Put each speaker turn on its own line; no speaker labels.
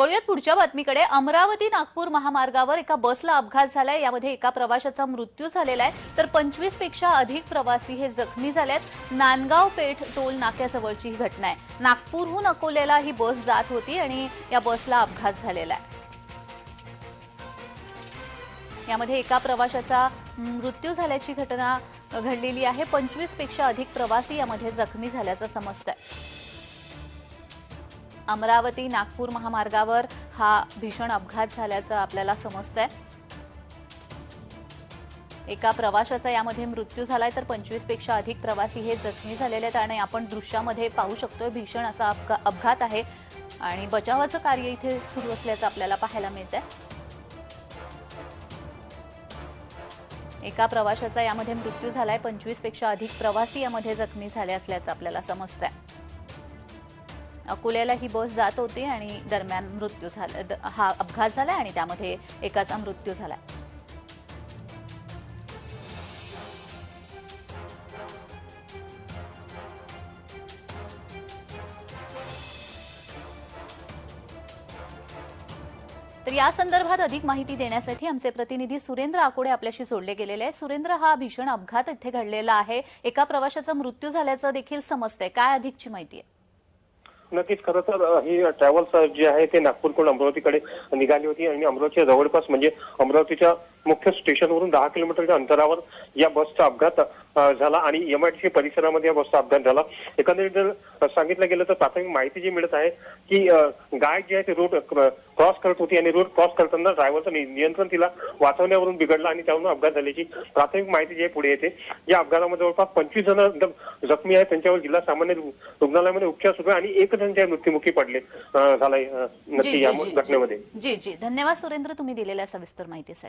वळूयात पुढच्या बातमीकडे. अमरावती नागपूर महामार्गावर एका बसला अपघात झालाय. यामध्ये एका प्रवाशाचा मृत्यू झालेला आहे. तर पंचवीसपेक्षा अधिक प्रवासी हे जखमी झाले आहेत नांदगाव पेठ टोल नाक्याजवळची ही घटना आहे. नागपूरहून अकोल्याला ही बस जात होती आणि या बसला अपघात झालेला आहे. यामध्ये एका प्रवाशाचा मृत्यू झाल्याची घटना घडलेली आहे. पंचवीसपेक्षा अधिक प्रवासी यामध्ये जखमी झाल्याचं समजतंय. अमरावती नागपूर महामार्गावर हा भीषण अपघात झाल्याचं आपल्याला समजतंय. एका प्रवाशाचा यामध्ये मृत्यू झालाय तर पंचवीसपेक्षा अधिक प्रवासी हे जखमी झालेले आहेत आणि आपण दृश्यामध्ये पाहू शकतोय भीषण असा अपघा- अपघात आहे आणि बचावाचं कार्य इथे सुरू असल्याचं आपल्याला पाहायला मिळतंय. एका प्रवाशाचा यामध्ये मृत्यू झालाय पंचवीसपेक्षा अधिक प्रवासी यामध्ये जखमी झाले असल्याचं आपल्याला समजतंय. अकोल्याला ही बस जात होती आणि दरम्यान मृत्यू झाला द- हा अपघात झाला आणि त्यामध्ये एकाचा मृत्यू झाला. तर या संदर्भात अधिक माहिती देण्यासाठी आमचे प्रतिनिधी सुरेंद्र आकोडे आपल्याशी जोडले गेलेले आहे सुरेंद्र हा भीषण अपघात इथे घडलेला आहे. एका प्रवाशाचा मृत्यू झाल्याचं देखील समजतंय. काय अधिकची माहिती आहे?
नक्कीच खरं तर ही ट्रॅव्हल्स जे जी आहे ते नागपूरकडून अमरावतीकडे निघाली होती आणि अमरावतीच्या जवळपास म्हणजे अमरावतीच्या मुख्य स्टेशनवरून दहा किलोमीटरच्या अंतरावर या बसचा अपघात झाला आणि एमआयटीसी परिसरामध्ये या बसचा अपघात झाला. एकंदरीत जर सांगितलं गेलं तर प्राथमिक माहिती जी मिळत आहे की गाय जी आहे ती रोड क्रॉस करत होती आणि रोड क्रॉस करताना ड्रायव्हरचं नियंत्रण तिला वाचवण्यावरून बिघडलं आणि त्यावरून अपघात झाल्याची प्राथमिक माहिती जी आहे पुढे येते. या अपघातामध्ये जवळपास पंचवीस जण जखमी आहेत. त्यांच्यावर जिल्हा सामान्य रुग्णालयामध्ये उपचार सुरू आहे आणि एक जण त्या मृत्युमुखी पडले झालाय
जी,
नक्की
जी,
या
जी,
घटनेमध्ये.
जी जी. धन्यवाद सुरेंद्र तुम्ही दिलेल्या सविस्तर माहितीसाठी.